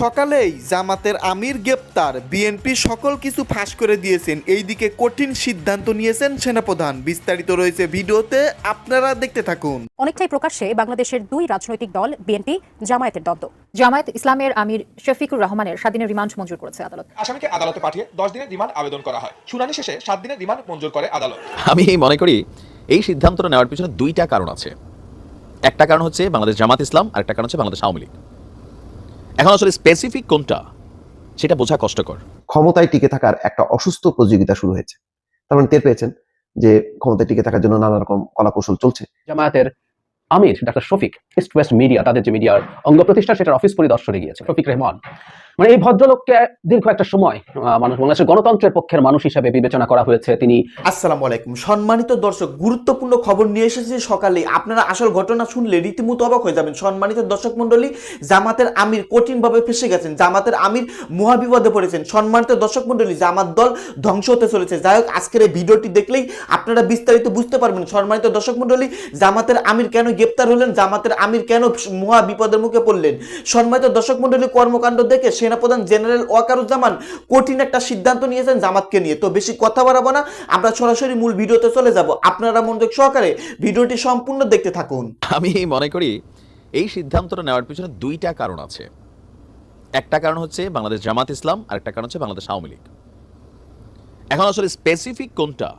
সকালেই জামাতের আমির গ্রেপ্তার। বিএনপি সকল কিছু ফাঁস করে দিয়েছেন। এইদিকে কঠিন সিদ্ধান্ত নিয়েছেন সেনাপ্রধান। বিস্তারিত রয়েছে ভিডিওতে আপনারা দেখতে থাকুন। অনেকটাই প্রকাশ্যে বাংলাদেশের দুই রাজনৈতিক দল বিএনপি জামায়াতের দ্বন্দ্ব। জামায়াত ইসলামের আমির শফিকুর রহমানের সাত দিনের রিমান্ড মঞ্জুর করেছে আদালত। আসামিকে আদালতে পাঠিয়ে দশ দিনের রিমান্ড আবেদন করা হয়। শুনানি শেষে সাত দিনের রিমান্ড মঞ্জুর করে আদালত। আমি মনে করি এই সিদ্ধান্তটা নেওয়ার পিছনে দুইটা কারণ আছে। একটা কারণ হচ্ছে বাংলাদেশ জামাত ইসলাম আর একটা কারণ হচ্ছে বাংলাদেশ আওয়ামী লীগ। এখন আসলে স্পেসিফিক কোনটা সেটা বোঝা কষ্টকর। ক্ষমতায় টিকে থাকার একটা অসুস্থ প্রতিযোগিতা শুরু হয়েছে। তার মানে টের পেয়েছেন যে ক্ষমতায় টিকে থাকার জন্য নানা রকম কলাকৌশল চলছে। জামায়াতের আমির, doctor Shafiq east west media তাদের যে মিডিয়ার অঙ্গ প্রতিষ্ঠা, সেটার অফিস পরিদর্শনে গিয়েছে। শফিক রহমান। মানে এই ভদ্রলোককে দীর্ঘ একটা সময় মানুষ বাংলাদেশের গণতন্ত্রের পক্ষের মানুষ হিসেবে বিবেচনা করা হয়েছে। তিনি আসসালামু আলাইকুম। সম্মানিত দর্শক, গুরুত্বপূর্ণ খবর নিয়ে এসেছে সকালে। আপনারা আসল ঘটনা শুনলে রীতিমতো অবাক হয়ে যাবেন। সম্মানিত দর্শক মণ্ডলী, জামাতের আমির কঠিনভাবে ফেসে গেছেন। জামাতের আমির মহাবিপদে পড়েছেন। সম্মানিত দর্শক মণ্ডলী, জামাত দল ধ্বংস হতে চলেছে। যাই হোক, আজকের এই ভিডিওটি দেখলেই আপনারা বিস্তারিত বুঝতে পারবেন। সম্মানিত দর্শক মণ্ডলী, জামাতের আমির কেন গ্রেপ্তার হলেন, জামাতের আমির কেন মহা বিপদের মুখে পড়লেন? সম্মানিত দর্শক মণ্ডলী, কর্মকাণ্ড দেখে সেনাপ্রধান জেনারেল ওয়াকারুজ্জামান কঠিন একটা সিদ্ধান্ত নিয়েছেন জামাতকে নিয়ে। তো বেশি কথা বাড়াবো না, আমরা সরাসরি মূল ভিডিওতে চলে যাব। আপনারা মনোযোগ সহকারে ভিডিওটি সম্পূর্ণ দেখতে থাকুন। আমি মনে করি, এই সিদ্ধান্তটা নেওয়ার পিছনে দুইটা কারণ আছে। একটা কারণ হচ্ছে বাংলাদেশ জামাত ইসলাম, আর একটা কারণ হচ্ছে বাংলাদেশ আওয়ামী লীগ। এখন আসলে স্পেসিফিক কোনটা,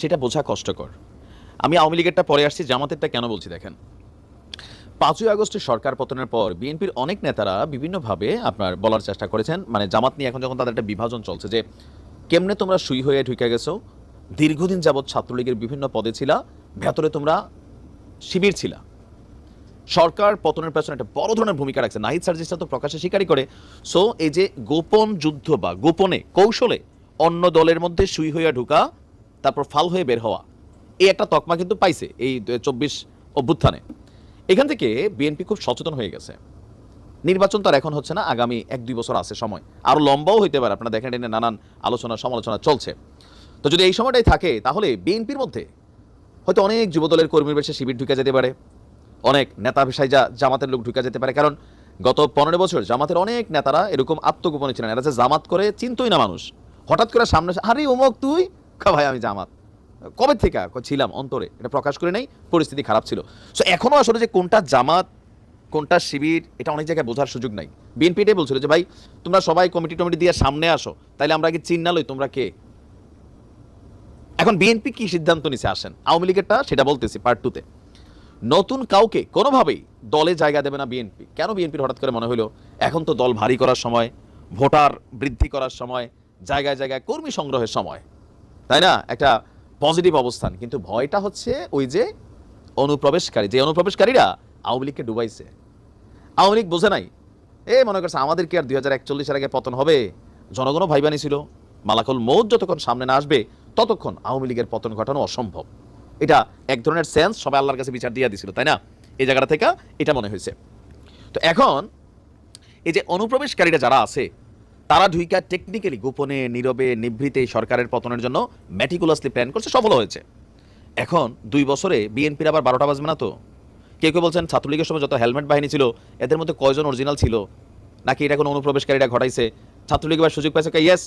সেটা বোঝা কষ্টকর। আমি আওয়ামী লীগেরটা পরে আসছি, জামাতেরটা কেন বলছি দেখেন। পাঁচই আগস্টের সরকার পতনের পর বিএনপির অনেক নেতারা বিভিন্নভাবে আপনার বলার চেষ্টা করেছেন মানে জামাত নিয়ে এখন যখন তাদের একটা বিভাজন চলছে যে, কেমনে তোমরা সুই হয়ে ঢুকে গেছো? দীর্ঘদিন যাবৎ ছাত্রলীগের বিভিন্ন পদে ছিলা, ভেতরে তোমরা শিবির ছিলা। সরকার পতনের পেছনে একটা বড় ধরনের ভূমিকা রাখছে। নাহিদ সার্জিসটা তো প্রকাশ্যে স্বীকারই করে। সো এই যে গোপন যুদ্ধ বা গোপনে কৌশলে অন্য দলের মধ্যে সুই হইয়া ঢুকা, তারপর ফাল হয়ে বের হওয়া এই একটা তকমা কিন্তু পাইছে এই চব্বিশ অভ্যুত্থানে। এখান থেকে বিএনপি খুব সচেতন হয়ে গেছে। নির্বাচন তো আর এখন হচ্ছে না, আগামী এক দুই বছর আছে সময়। আরও লম্বাও হইতে পারে, আপনারা দেখেন এটা নিয়ে নানান আলোচনা সমালোচনা চলছে। তো যদি এই সময়টাই থাকে, তাহলে বিএনপির মধ্যে হয়তো অনেক যুবদলের কর্মীর বেশি শিবির ঢুকে যেতে পারে। অনেক নেতা বিষয় যা জামাতের লোক ঢুকে যেতে পারে। কারণ গত পনেরো বছর জামাতের অনেক নেতারা এরকম আত্মগোপনে ছিলেন। এরা যে জামাত করে চিন্তই না মানুষ। হঠাৎ করে সামনে আরে উমক তুই? ভাই, আমি জামাত। কবে থেকে ছিলাম অন্তরে? এটা প্রকাশ করে নেই, পরিস্থিতি খারাপ ছিল। সো এখনও আসলে যে কোনটা জামাত, কোনটা শিবির, এটা অনেক জায়গায় বোঝার সুযোগ নাই। বিএনপি এটাই বলছিল যে, ভাই, তোমরা সবাই কমিটি টমিটি দিয়ে সামনে আসো, তাইলে আমরা আগে চিন্নালই তোমরা কে? এখন বিএনপি কি সিদ্ধান্ত নিছে? আসেন, আওয়ামী লীগেরটা সেটা বলতেছি পার্ট টুতে নতুন কাউকে কোনোভাবেই দলে জায়গা দেবে না বিএনপি কেন বিএনপির হঠাৎ করে মনে হলো এখন তো দল ভারী করার সময়, ভোটার বৃদ্ধি করার সময়, জায়গায় জায়গায় কর্মী সংগ্রহের সময়। তাই না? একটা পজিটিভ অবস্থান, কিন্তু ভয়টা হচ্ছে ওই যে অনুপ্রবেশকারী, যে অনুপ্রবেশকারীরা আওয়ামী লীগকে ডুবাইছে। আওয়ামী লীগ বোঝে নাই, এ, মনে করছে আমাদের কি আর দুই হাজার একচল্লিশের আগে পতন হবে? জনগণও ভাইবানি ছিল মালাকুল মৌত যতক্ষণ সামনে না আসবে, ততক্ষণ আওয়ামী লীগের পতন ঘটানো অসম্ভব। এটা এক ধরনের সেন্স সবাই আল্লাহর কাছে বিচার দিয়ে দিছিল, তাই না? এই জায়গাটা থেকে এটা মনে হয়েছে। তো এখন, এই যে অনুপ্রবেশকারীরা যারা আছে তারা ঢুইকা টেকনিক্যালি গোপনে, নীরবে, নিভৃতে সরকারের পতনের জন্য ম্যাটিকুলাসলি প্ল্যান করছে, সফল হয়েছে। এখন দুই বছরে বিএনপির আবার বারোটা বাজবে না তো? কেউ কেউ বলছেন ছাত্রলীগের সময় যত হেলমেট বাহিনী ছিল, এদের মধ্যে কয়জন অরিজিনাল ছিল? নাকি এটা কোনো অনুপ্রবেশকারীরা ঘটাইছে? ছাত্রলীগ এবার সুযোগ পাইছে ইয়েস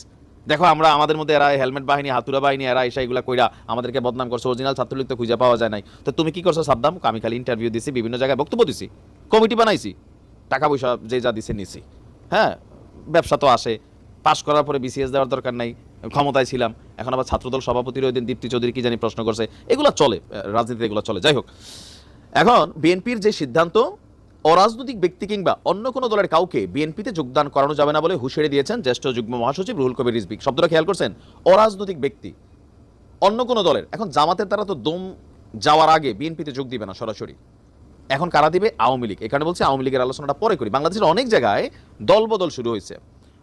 দেখো, আমরা আমাদের মধ্যে এরা হেলমেট বাহিনী, হাতুরা বাহিনী, এরা এসা এগুলা কইরা আমাদেরকে বদনাম করছে অরিজিনাল ছাত্রলীগ তো খুঁজে পাওয়া যায় নাই। তো তুমি কি করছ সাদ্দাম? আমি খালি ইন্টারভিউ দিছি, বিভিন্ন জায়গায় বক্তব্য দিছি, কমিটি বানাইছি, টাকা পয়সা যে যা দিছে নিছি। হ্যাঁ? ব্যবসা তো আসে। পাশ করার পরে বিসিএস দেওয়ার দরকার নাই, ক্ষমতায় ছিলাম। এখন আবার ছাত্রদল সভাপতির ওই দিন দীপ্তি চৌধুরী কি জানি প্রশ্ন করছে। এগুলো চলে রাজনীতিতে এগুলো চলে। যাই হোক, এখন বিএনপির যে সিদ্ধান্ত, অরাজনৈতিক ব্যক্তি কিংবা অন্য কোনো দলের কাউকে বিএনপিতে যোগদান করানো যাবে না বলে হুঁশিয়ারি দিয়েছেন জ্যেষ্ঠ যুগ্ম মহাসচিব রুহুল কবির রিজবিক শব্দটা খেয়াল করছেন? অরাজনৈতিক ব্যক্তি, অন্য কোনো দলের। এখন জামাতের তারা তো দম যাওয়ার আগে বিএনপিতে যোগ দিবে না সরাসরি। এখন কারা দিবে? আওয়ামী লীগ। এখানে বলছে আওয়ামী লীগের আলোচনাটা পরে করি। বাংলাদেশের অনেক জায়গায় দলবদল শুরু হয়েছে।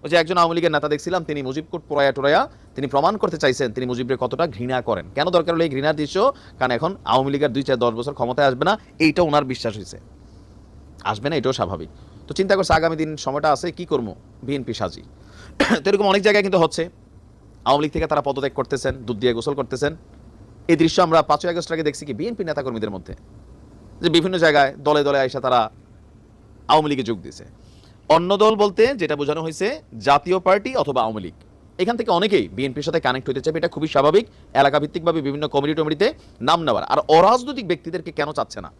ওই যে একজন আওয়ামী লীগের নেতা দেখছিলাম, তিনি মুজিব কোট পোড়ায়া টোড়ায়া তিনি প্রমাণ করতে চাইছেন, তিনি মুজিবের কতটা ঘৃণা করেন। কেন দরকার হলো এই ঘৃণার দৃশ্য? কারণ এখন আওয়ামী লীগের দুই চার দশ বছর ক্ষমতায় আসবে না, এইটা ওনার বিশ্বাস হয়েছে। আসবে না, এটাও স্বাভাবিক। তো চিন্তা করছে আগামী দিন সময়টা আছে, কি করব? বিএনপি সাজি। তো এরকম অনেক জায়গায় কিন্তু হচ্ছে। আওয়ামী লীগ থেকে তারা পদত্যাগ করতেছেন, দুধ দিয়ে গোসল করতেছেন। এই দৃশ্য আমরা পাঁচই আগস্ট আগে দেখছি কি? বিএনপি নেতাকর্মীদের মধ্যে। যে বিভিন্ন জায়গায় দলে দলে আইসা তারা আওয়ামী লীগে যোগ দিয়েছে। অন্য দল বলতে যেটা বোঝানো হয়েছে, জাতীয় পার্টি অথবা আওয়ামী লীগ। এখান থেকে অনেকেই বিএনপির সাথে কানেক্ট হতে চাইবে, এটা খুবই স্বাভাবিক। এলাকা ভিত্তিকভাবে বিভিন্ন কমিটি টমিটিতে নাম নেওয়ার। আর অরাজনৈতিক ব্যক্তিদেরকে কেন চাচ্ছে না?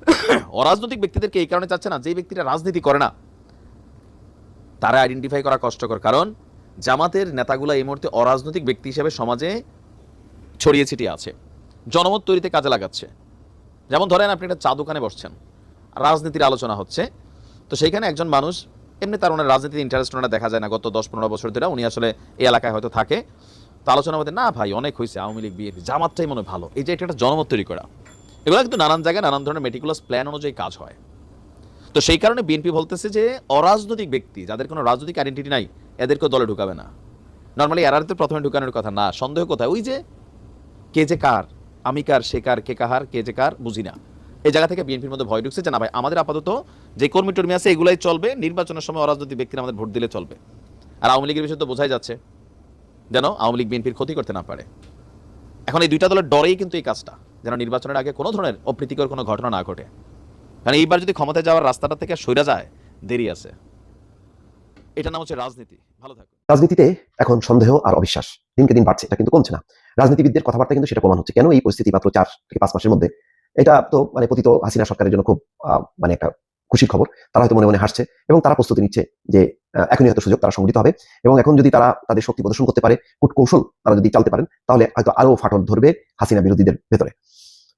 অরাজনৈতিক ব্যক্তিদেরকে এই কারণে চাচ্ছে না যে ব্যক্তিরা রাজনীতি করে না, তারা আইডেন্টিফাই করা কষ্টকর। কারণ জামাতের নেতাগুলো এই মুহূর্তে অরাজনৈতিক ব্যক্তি হিসেবে সমাজে ছড়িয়ে ছিটিয়ে আছে। জনমত তৈরিতে কাজে লাগাচ্ছে। যেমন ধরেন আপনি একটা চা দোকানে বসছেন, রাজনীতির আলোচনা হচ্ছে, তো সেইখানে একজন মানুষ, এমনি তার ওনার রাজনীতির ইন্টারেস্ট ওনার দেখা যায় না, গত দশ পনেরো বছর ধরে উনি আসলে এই এলাকায় হয়তো থাকে। তো আলোচনা মধ্যে না ভাই, অনেক হয়েছে, আওয়ামী লীগ, বিএনপি, জামাতটাই মনে ভালো। এই যে এটা একটা জনমত তৈরি করা। এগুলো কিন্তু নানান জায়গায় নানান ধরনের মেটিকুলাস প্ল্যান অনুযায়ী কাজ হয়। তো সেই কারণে বিএনপি বলতেছে যে, অরাজনৈতিক ব্যক্তি, যাদের কোনো রাজনৈতিক আইডেন্টিটি নাই, এদেরকেও দলে ঢুকাবে না। নর্মালি এরার তো প্রথমে ঢুকানোর কথা না, সন্দেহ কোথায়? ওই যে, কে যে কার আমি কার, সে কার, কে কাহার, কে যে কার, বুঝি না। এই জায়গা থেকে বিএনপির মধ্যে ভয় ঢুকছে যে, না ভাই, আমাদের আপাতত যে কর্মী টর্মী আছে, এগুলাই চলবে, নির্বাচনের সময় অরাজনৈতিক ব্যক্তিরা আমাদের ভোট দিলে চলবে। আর আওয়ামী লীগের বিষয়ে তো বোঝাই যাচ্ছে, যেন আওয়ামী লীগ বিএনপির ক্ষতি করতে না পারে। এখন এই দুইটা দলের ডরেই কিন্তু এই কাজটা, যেন নির্বাচনের আগে কোনো ধরনের অপ্রীতিকর কোনো ঘটনা না ঘটে। কারণ এইবার যদি ক্ষমতায় যাওয়ার রাস্তাটা থেকে সইরা যায়, দেরি আছে। এটার নাম হচ্ছে রাজনীতি। ভালো থাকুন। রাজনীতিতে এখন সন্দেহ আর অবিশ্বাস। দিনকে দিন বাড়ছে, এটা কিন্তু কমছে না। রাজনীতিবিদদের কথাবার্তা কিন্তু সেটা প্রমাণ হচ্ছে। কেন এই পরিস্থিতি মাত্র চার থেকে পাঁচ মাসের মধ্যে? এটা তো মানে পতিত হাসিনা সরকারের জন্য খুব মানে একটা খুশির খবর। তারা হয়তো মনে মনে হাসছে এবং তারা প্রস্তুতি নিচ্ছে যে এখনই হয়তো সুযোগ তারা সংগঠিত হবে এবং এখন যদি তারা তাদের শক্তি প্রদর্শন করতে পারে কূট কৌশল তারা যদি চালতে পারেন, তাহলে হয়তো আরও ফাটল ধরবে হাসিনা বিরোধীদের ভেতরে।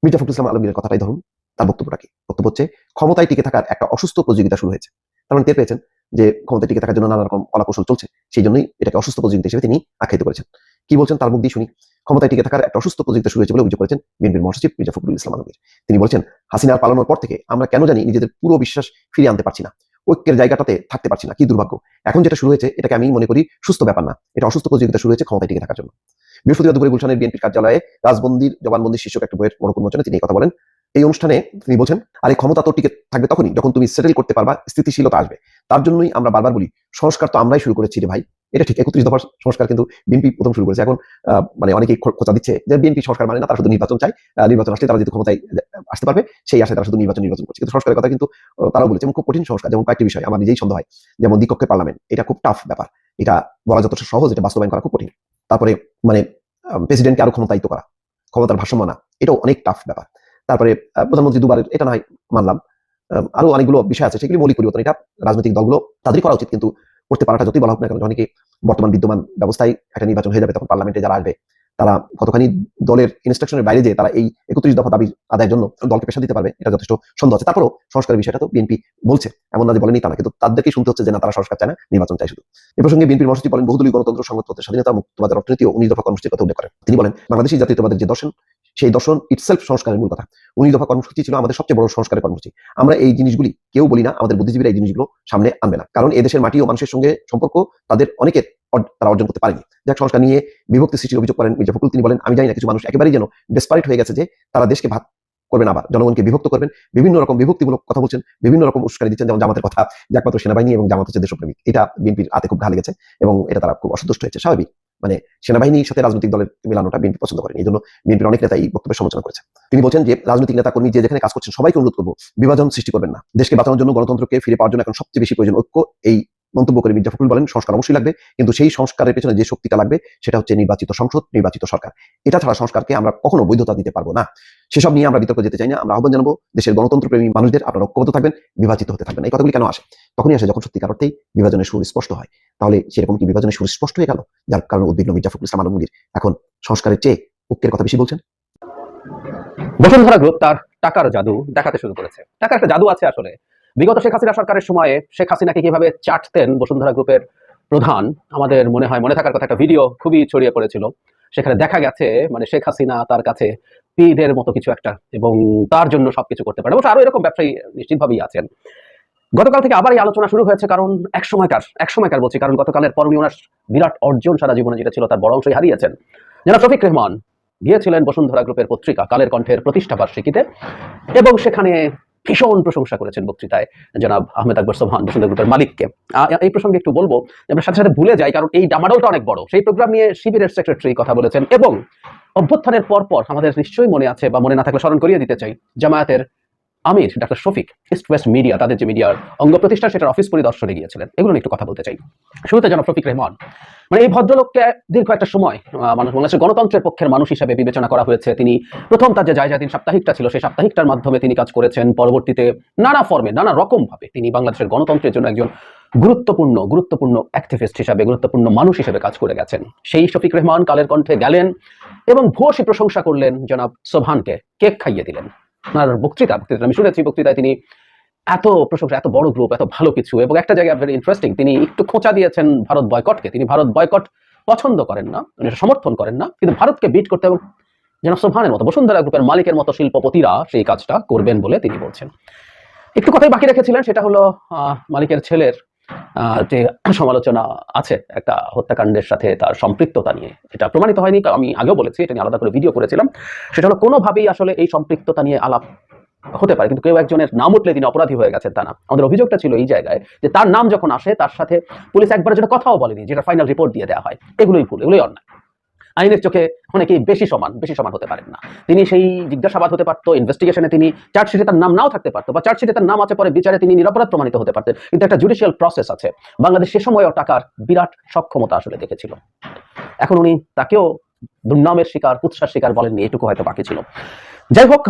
মির্জা ফখরুল ইসলাম আলমগীরের কথাটাই ধরুন, তার বক্তব্যটা কি? বক্তব্য হচ্ছে, ক্ষমতায় টিকে থাকার একটা অসুস্থ প্রতিযোগিতা শুরু হয়েছে। তার মানে টের পেয়েছেন যে, ক্ষমতায় টিকে থাকার জন্য নানা রকম কলাকৌশল চলছে। সেই জন্যই এটাকে অসুস্থ প্রতিযোগিতা হিসেবে তিনি আখ্যায়িত করেছেন। কি বলছেন তার মুখ দিয়ে শুনি। ক্ষমতায় টিকে থাকার একটা অসুস্থ প্রতিযোগিতা শুরু হয়েছে বলে অভিযোগ করেছেন বিএনপির মহাসচিব মির্জা ফখরুল ইসলাম আলমগীর। তিনি বলছেন, হাসিনার পালানোর পর থেকে আমরা কেন জানি নিজেদের পুরো বিশ্বাস ফিরিয়ে আনতে পারছি না। ঐক্যের জায়গাটাতে থাকতে পারছি না। কি দুর্ভাগ্য। এখন যেটা শুরু হয়েছে, এটাকে আমি মনে করি সুস্থ ব্যাপার না। এটা অসুস্থ প্রতিযোগিতা শুরু হয়েছে ক্ষমতায় টিকে থাকার জন্য। বৃহস্পতিবার দুপুরে গুলশানের বিএনপির কার্যালয়ে রাজবন্দির জবানবন্দির শীর্ষক একটা বইয়ের মনোকুল মোচনে তিনি কথা বলেন। এই অনুষ্ঠানে তিনি বলছেন, আর এই ক্ষমতা তো টিকে থাকবে তখনই যখন তুমি সেটেল করতে পারবা, স্থিতিশীলতা আসবে। তার জন্যই আমরা বারবার বলি, সংস্কার তো আমরাই শুরু করেছি রে ভাই। এটা ঠিক একত্রিশ দফার সংস্কার কিন্তু বিএনপি প্রথম শুরু করেছে। এখন মানে অনেকেই খোঁচা দিচ্ছে যে বিএনপি সংস্কার মানে না তারা শুধু নির্বাচন আহ, নির্বাচন আসলে তারা যদি ক্ষমতায় আসতে পারবে সেই আশায় তারা শুধু নির্বাচন নির্বাচন করছে। কিন্তু সংস্কারের কথা কিন্তু তারাও বলেছে খুব কঠিন সংস্কার যেমন কয়েকটি বিষয় আমার নিজেই সন্দেহ হয়। যেমন দ্বিকক্ষের পার্লামেন্ট এটা খুব টাফ ব্যাপার। এটা বলা যথেষ্ট সহজ এটা বাস্তবায়ন করা খুব কঠিন। তারপরে মানে প্রেসিডেন্টকে আরও ক্ষমতায়িত করা ক্ষমতার ভারসাম্য না এটাও অনেক টাফ ব্যাপার। তারপরে প্রধানমন্ত্রী দুবার এটা নয় মানলাম আরও অনেকগুলো বিষয় আছে সেগুলি মৌলিক পরিবর্তন এটা রাজনৈতিক দলগুলো তাদেরই করা উচিত কিন্তু করতে পারাটা যতই বলা হোক না কেন অনেকে বর্তমান বিদ্যমান ব্যবস্থায় একটা নির্বাচন হয়ে যাবে, তখন পার্লামেন্টে যারা আসবে, তারা কতখানি দলের ইনস্ট্রাকশনের বাইরে যে তারা এই একত্রিশ দফা দাবি আদায়ের জন্য দলকে পেশা দিতে পারবে, এটা যথেষ্ট সন্দেহ আছে। তারপরও সংস্কারের বিষয়টা তো বিএনপি বলছে, এমন না যে বলেনি তা না, কিন্তু তাদেরকেই শুনতে হচ্ছে যে না, তারা সংস্কার চায় না, নির্বাচন চায় শুধু। এ প্রসঙ্গে বিএনপির মহাসচিব বলেন, বহুদলীয় গণতন্ত্র সংবাদপত্রের স্বাধীনতা মুক্তবাদের অর্থনীতি ও উনিশ দফা কর্মসূচির কথা উল্লেখ করেন। তিনি বলেন বাংলাদেশি জাতীয়তাবাদের যে দর্শন সেই দর্শন ইটসেলফ সংস্কারের মূল কথা। উনিশ দফা কর্মসূচি ছিল আমাদের সবচেয়ে বড় সংস্কারের কর্মসূচি। আমরা এই জিনিসগুলি কেউ বলি না, আমাদের বুদ্ধিজীবীরা এই জিনিসগুলো সামনে আনবে না। কারণ এদেশের মাটি ও মানুষের সঙ্গে সম্পর্ক তাদের অনেকের তারা অর্জন করতে পারেনি। যাক, সংস্কার নিয়ে বিভক্তি সৃষ্টির অভিযোগ করেন মির্জা ফখরুল। তিনি বলেন, আমি জানি না, কিছু মানুষ একেবারেই যেন ডেসপারেট হয়ে গেছে যে তারা দেশকে ভাগ করবেন আবার, জনগণকে বিভক্ত করবেন। বিভিন্ন রকম বিভক্তিমূলক কথা বলছেন, বিভিন্ন রকম উস্কানি দিচ্ছেন, যেমন জামাতের কথা। যে একমাত্র সেনাবাহিনী এবং জামাত হচ্ছে দেশপ্রেমিক। এটা বিএনপির হাতে খুব ঘা লেগেছে এবং এটা তারা খুব অসন্তুষ্ট হয়েছে। স্বাভাবিক। মানে সেনাবাহিনীর সাথে রাজনৈতিক দলের মেলানোটা বিএনপি পছন্দ করেন। এই জন্য বিএনপির অনেক নেতা এই বক্তব্যের সমালোচনা করেছে তিনি বলছেন যে, রাজনৈতিক নেতা কর্মী যে যেখানে কাজ করছেন, সবাইকে অনুরোধ করব, বিভাজন সৃষ্টি করবেন না। দেশকে বাঁচানোর জন্য গণতন্ত্রকে ফিরে পাওয়ার জন্য এখন সবচেয়ে বেশি প্রয়োজন ঐক্য, এই মন্তব্য করে মির্জা ফখরুল বলেন, সংস্কার অবশ্যই লাগবে, কিন্তু সেই সংস্কারের পেছনে যে শক্তিটা লাগবে, সেটা হচ্ছে নির্বাচিত সংসদ, নির্বাচিত সরকার। এটা ছাড়া সংস্কারকে আমরা কখনো বৈধতা দিতে পারব না। সেসব নিয়ে আমরা বিতর্ক যেতে চাই না, আমরা আহ্বান জানাব দেশের গণতন্ত্রপ্রেমী মানুষদের, আপনারা ঐক্যবদ্ধ থাকবেন, বিভাজিত হতে থাকবেন। এই কথাগুলি কেন আসে? তখনই আসে যখন সত্যিকার অর্থেই বিভাজনের সুর স্পষ্ট হয়। তাহলে সেরকম কি বিভাজনের সুর স্পষ্ট হয়ে গেল? যার কারণে উদ্বিগ্ন মির্জা ফখরুল ইসলাম আলমগীর এখন সংস্কারের চেয়ে ঐক্যের কথা বেশি বলছেন? বসুন্ধরা গ্রুপ তার টাকার জাদু দেখাতে শুরু করেছে। টাকার একটা জাদু আছে আসলে। বিগত শেখ হাসিনা সরকারের সময়ে শেখ হাসিনাকে কীভাবে চাটতেন বসুন্ধরা গ্রুপের প্রধান, আমাদের মনে হয় মনে থাকার কথা একটা ভিডিও খুবই ছড়িয়ে পড়েছিল। সেখানে দেখা গেছে মানে শেখ হাসিনা তার কাছে পীরের মতো কিছু একটা এবং তার জন্য সবকিছু করতে পারে। অবশ্য আরও এরকম ব্যবসায়ী নিশ্চিতভাবেই আছেন। গতকাল থেকে আবার এই আলোচনা শুরু হয়েছে, কারণ এক সময়কার এক সময়কার বলছি, কারণ গতকালের পরমী ওনার বিরাট অর্জন সারা জীবনে যেটা ছিল তার বড় অংশই হারিয়েছেন। যারা শফিক রহমান গিয়েছিলেন বসুন্ধরা গ্রুপের পত্রিকা, কালের কণ্ঠের প্রতিষ্ঠা বার্ষিকীতে এবং সেখানে ভীষণ প্রশংসা করেছেন বক্তৃতায় জনাব আহমেদ আকবর সোহান বসুন্ধরা গ্রুপের মালিককে। এই প্রসঙ্গে একটু বলব আমরা সাথে সাথে ভুলে যাই, কারণ এই ডামাডোলটা অনেক বড়। সেই প্রোগ্রাম নিয়ে শিবিরের সেক্রেটারি কথা বলেছেন এবং অভ্যুত্থানের পরপর পর আমাদের নিশ্চয়ই মনে আছে বা মনে না থাকলে স্মরণ করিয়ে দিতে চাই জামায়াতের আমির, doctor Shafiq east west media তাদের যে মিডিয়ার অঙ্গ প্রতিষ্ঠান সেটার অফিস পরিদর্শনে গিয়েছিলেন। এগুলো একটু কথা বলতে চাই। শুরুতে জনাব শফিক রহমান। মানে এই ভদ্রলোককে দীর্ঘ একটা সময় মানুষ বাংলাদেশের গণতন্ত্রের পক্ষের মানুষ হিসেবে বিবেচনা করা হয়েছে। তিনি প্রথম তার যে জায়গা দিন সাপ্তাহিকটা ছিল, সেই সাপ্তাহিকটার মাধ্যমে তিনি কাজ করেছেন। পরবর্তীতে নানা ফর্মে নানা রকম ভাবে তিনি বাংলাদেশের গণতন্ত্রের জন্য একজন গুরুত্বপূর্ণ গুরুত্বপূর্ণ অ্যাক্টিভিস্ট হিসাবে, গুরুত্বপূর্ণ মানুষ হিসেবে কাজ করে গেছেন। সেই শফিক রহমান কালের কণ্ঠে গেলেন এবং ভূয়সী প্রশংসা করলেন জনাব সোভানকে কেক খাইয়ে দিলেন। আপনার বক্তৃতা বক্তৃতা, আমি শুনেছি বক্তৃতায় তিনি এত প্রশংসা, এত বড় গ্রুপ এত ভালো কিছু এবং একটা জায়গায় ভেরি ইন্টারেস্টিং তিনি একটু খোঁচা দিয়েছেন ভারত বয়কটকে তিনি ভারত বয়কট পছন্দ করেন না উনি সমর্থন করেন না, কিন্তু ভারতকে বিট করতে এবং যেন সোভানের মতো, বসুন্ধরা গ্রুপের মালিকের মতো শিল্পপতিরা সেই কাজটা করবেন বলে তিনি বলছেন। একটু কথাই বাকি রেখেছিলেন, সেটা হলো মালিকের ছেলের যে সমালোচনা আছে একটা হত্যাকাণ্ডের সাথে তার সম্পৃক্ততা নিয়ে। এটা প্রমাণিত হয়নি আমি আগেও বলেছি, এটা নিয়ে আলাদা করে ভিডিও করেছিলাম। সেটা হলো কোনোভাবেই আসলে এই সম্পৃক্ততা নিয়ে আলাপ হতে পারে, কিন্তু কেউ একজনের নাম উঠলে তিনি অপরাধী হয়ে গেছেন তা না। আমাদের অভিযোগটা ছিল এই জায়গায় যে তার নাম যখন আসে, তার সাথে পুলিশ একবার যেটা কথাও বলেনি, যেটা ফাইনাল রিপোর্ট দিয়ে দেওয়া হয়। এগুলোই ভুল, এগুলোই অন্যায়। আইনের চোখে অনেকেই বেশি সমান বেশি সমান হতে পারেন না। তিনি সেই জিজ্ঞাসাবাদ হতে পারতো ইনভেস্টিগেশনে তিনি চার্জশিটে তার নাম নাও থাকতে পারতো, বা চার্জশিটে তার নাম আছে পরে বিচারে তিনি নিরাপরাধ প্রমাণিত হতে পারতেন। কিন্তু একটা জুডিশিয়াল প্রসেস আছে। বাংলাদেশ সে সময়ও টাকার বিরাট সক্ষমতা আসলে দেখেছিল। এখন উনি তাকেও দুর্নামের শিকার, কুৎসার শিকার বলেননি, এটুকু হয়তো বাকি ছিল। যাই হোক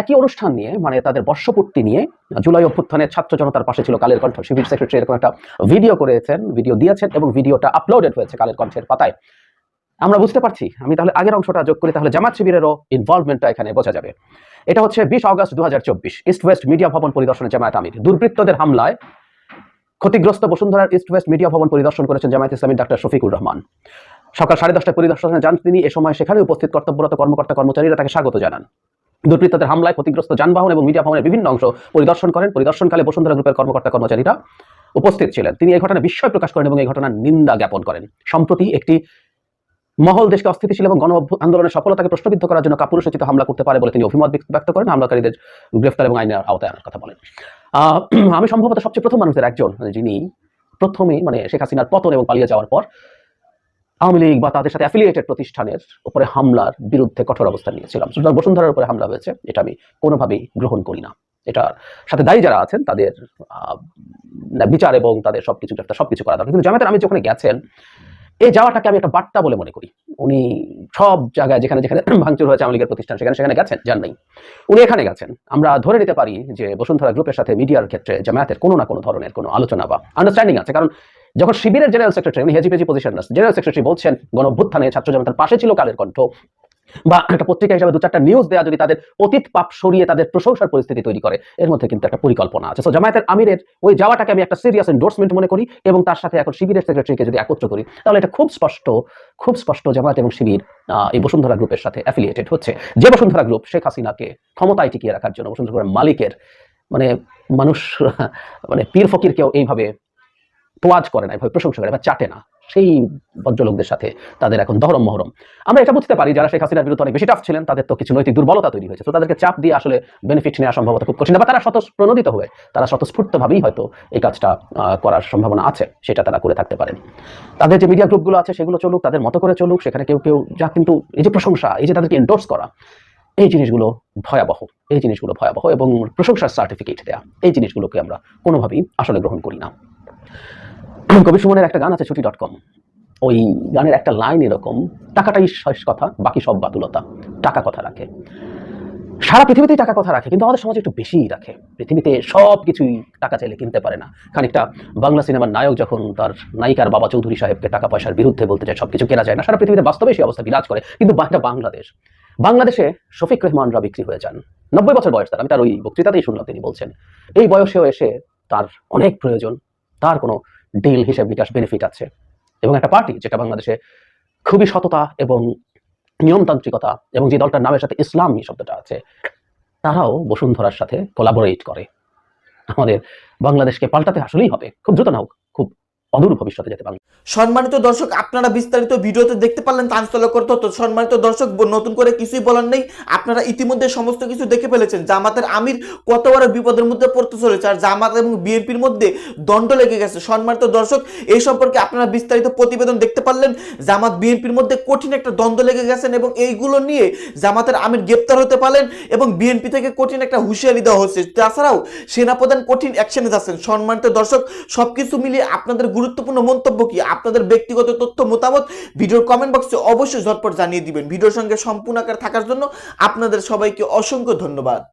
একই অনুষ্ঠান নিয়ে মানে তাদের বর্ষপূর্তি নিয়ে, জুলাই অভ্যুত্থানের ছাত্র জনতার পাশে ছিল কালের কণ্ঠ। সিভিল সেক্রেটারি এরকম একটা ভিডিও করেছেন ভিডিও দিয়েছেন, এবং ভিডিওটা আপলোডেড হয়েছে কালের কণ্ঠের পাতায়। আমরা বুঝতে পারছি। আমি তাহলে আগের অংশটা যোগ করি, তাহলে জামাত শিবিরেরও ইনভলভমেন্টটা এখানে বোঝা যাবে। এটা হচ্ছে বিশ অগস্ট দু ইস্ট ওয়েস্ট মিডিয়া ভবন পরিদর্শনে জামায়াত আমির। দুর্বৃত্তদের হামলায় ক্ষতিগ্রস্ত বসুন্ধরার ইস্ট ওয়েস্ট মিডিয়া ভবন পরিদর্শন করেছেন জামায়াত ইসলামী ডাক্তার শফিকুর রহমান। সকাল সাড়ে দশটায় পরিদর্শনে যান তিনি, এ সময় সেখানে উপস্থিত কর্তব্যরত কর্মকর্তা কর্মচারীরা তাকে স্বাগত জানান। দুর্বৃত্তদের হামলায় ক্ষতিগ্রস্ত যানবাহন এবং মিডিয়া ভবনের বিভিন্ন অংশ পরিদর্শন করেন। পরিদর্শনকালে বসুন্ধরা গ্রুপের কর্মকর্তা কর্মচারীরা উপস্থিত ছিলেন। তিনি এই ঘটনায় বিস্ময় প্রকাশ করেন এবং এই ঘটনার নিন্দা জ্ঞাপন করেন। সম্প্রতি একটি মহল দেশকে অস্থিতিশীল এবং গণ আন্দোলনের সফলতাকে প্রশ্নবিদ্ধ করার জন্য কাপুরুষোচিত হামলা করতে পারে বলে তিনি অভিমত ব্যক্ত- করেন। হামলাকারীদের গ্রেফতার এবং আইনের আওতায় আনার কথা বলেন। আমি সম্ভবত সবচেয়ে প্রথম মানুষদের একজন যিনি প্রথমে মানে শেখ হাসিনার পতন এবং পালিয়ে যাওয়ার পর আওয়ামী লীগ বা তাদের সাথে অ্যাফিলিয়েটেড প্রতিষ্ঠানের উপরে হামলার বিরুদ্ধে কঠোর অবস্থান নিয়েছিলাম। সুতরাং বসুন্ধরার উপরে হামলা হয়েছে, এটা আমি কোনোভাবেই গ্রহণ করি না। এটার সাথে দায়ী যারা আছেন, তাদের বিচার এবং তাদের সবকিছু গ্রেফতার, সবকিছু করা দরকার। কিন্তু জামাতের আমি যখন গেছেন এই যাওয়াটাকে আমি একটা বার্তা বলে মনে করি। উনি সব জায়গায় যেখানে যেখানে ভাঙচুর হয়েছে আওয়ামী লীগের প্রতিষ্ঠান, সেখানে সেখানে গেছেন, যান নাই। উনি এখানে গেছেন। আমরা ধরে নিতে পারি যে বসুন্ধরা গ্রুপের সাথে মিডিয়ার ক্ষেত্রে জামায়াতের কোনো না কোনো ধরনের কোনো আলোচনা বা আন্ডারস্ট্যান্ডিং আছে। কারণ যখন শিবিরের জেনারেল সেক্রেটারি উনি হেজিপেজি পজিশন জেনারেল সেক্রেটারি বলছেন, গণভ্যুত্থানে ছাত্র জনতার পাশে ছিল কালের কণ্ঠ। বা একটা পত্রিকা হিসাবে দু চারটা নিউজ দেওয়া যদি তাদের অতীত পাপ সরিয়ে তাদের প্রশংসার পরিস্থিতি তৈরি করে, এর মধ্যে কিন্তু একটা পরিকল্পনা আছে। সো জামায়াতের আমিরের ওই যাওয়াটাকে আমি একটা সিরিয়াস এন্ডোর্সমেন্ট মনে করি এবং তার সাথে এখন শিবিরের সেক্রেটারিকে যদি একত্র করি, তাহলে এটা খুব স্পষ্ট খুব স্পষ্ট জামায়াত এবং শিবির এই বসুন্ধরা গ্রুপের সাথে অ্যাফিলিয়েটেড হচ্ছে। যে বসুন্ধরা গ্রুপ শেখ হাসিনাকে ক্ষমতায় টিকিয়ে রাখার জন্য, বসুন্ধরা গ্রুপের মালিকের মানে মানুষ মানে পীর ফকিরকেও এইভাবে তোয়াজ করে না এভাবে প্রশংসা করে বা চাটে না। সেই ভদ্রলোকদের সাথে তাদের এখন দহরম মহরম। আমরা এটা বুঝতে পারি যারা শেখ হাসিনার বিরুদ্ধে অনেক বেশি টাফ ছিলেন, তাদের তো কিছু নৈতিক দুর্বলতা তৈরি হয়েছে। তো তাদেরকে চাপ দিয়ে আসলে বেনিফিট নেওয়া সম্ভবত খুব কঠিন। বা তারা স্বতঃপ্রণোদিত হয়ে, তারা স্বতঃস্ফূর্তভাবেই হয়তো এই কাজটা করার সম্ভাবনা আছে, সেটা তারা করে থাকতে পারেন। তাদের যে মিডিয়া গ্রুপগুলো আছে, সেগুলো চলুক, তাদের মতো করে চলুক, সেখানে কেউ কেউ যা কিন্তু এই যে প্রশংসা, এই যে তাদেরকে এন্ডোর্স করা, এই জিনিসগুলো ভয়াবহ, এই জিনিসগুলো ভয়াবহ এবং প্রশংসার সার্টিফিকেট দেয়া, এই জিনিসগুলোকে আমরা কোনোভাবেই আসলে গ্রহণ করি না। কবি সুমনের একটা গান আছে ছুটি ডট কম ওই গানের একটা লাইন এরকম, টাকাটাই শেষ কথা, বাকি সব বাতুলতা, টাকা কথা রাখে। সারা পৃথিবীতেই টাকা কথা রাখে, কিন্তু আমাদের সমাজে একটু বেশিই রাখে। পৃথিবীতে সব কিছুই টাকা চাইলে কিনতে পারে না। খানিকটা বাংলা সিনেমার নায়ক যখন তার নায়িকার বাবা চৌধুরী সাহেবকে টাকা পয়সার বিরুদ্ধে বলতে চায়, সবকিছু কেনা যায় না। সারা পৃথিবীতে বাস্তবে সেই অবস্থা বিরাজ করে, কিন্তু বা- এটা বাংলাদেশ। বাংলাদেশে শফিক রহমানরা বিক্রি হয়ে যান। নব্বই বছর বয়স তার, আমি তার ওই বক্তৃতাতেই শুনলাম তিনি বলছেন। এই বয়সেও এসে তার অনেক প্রয়োজন, তার কোনো ডিল হিসেব নিকাশ বেনিফিট আছে। এবং একটা পার্টি যেটা বাংলাদেশে খুবই সততা এবং নিয়মতান্ত্রিকতা এবং যে দলটার নামের সাথে ইসলামী শব্দটা আছে, তারাও বসুন্ধরার সাথে কোলাবোরেট করে। আমাদের বাংলাদেশকে পাল্টাতে আসলেই হবে। খুব দ্রুত না হোক অদূর ভবিষ্যতে যেতে পারবে। সম্মানিত দর্শক, আপনারা বিস্তারিত ভিডিওতে দেখতে পারলেন চাঞ্চল্যকর তথ্য সম্মানিত দর্শক নতুন করে কিছুই বলার নেই। আপনারা ইতিমধ্যে সমস্ত কিছু দেখে ফেলেছেন। জামাতের আমির কত বড় বিপদের মধ্যে পড়তে চলেছে আর জামাত এবং বিএনপির মধ্যে দণ্ড লেগে গেছে। সম্মানিত দর্শক, এই সম্পর্কে আপনারা বিস্তারিত প্রতিবেদন দেখতে পারলেন। জামাত বিএনপির মধ্যে কঠিন একটা দ্বন্দ্ব লেগে গেছেন এবং এইগুলো নিয়ে জামাতের আমির গ্রেপ্তার হতে পারেন এবং বিএনপি থেকে কঠিন একটা হুঁশিয়ারি দেওয়া হচ্ছে। তাছাড়াও সেনাপ্রধান কঠিন অ্যাকশনে যাচ্ছেন। সম্মানিত দর্শক, সবকিছু মিলিয়ে আপনাদের গুরুত্বপূর্ণ মন্তব্য কি? আপনাদের ব্যক্তিগত তথ্য, মতামত ভিডিওর কমেন্ট বক্সে অবশ্যই ঝটপট জানিয়ে দিবেন। ভিডিওর সঙ্গে সম্পূর্ণ আকার থাকার জন্য আপনাদের সবাইকে অসংখ্য ধন্যবাদ।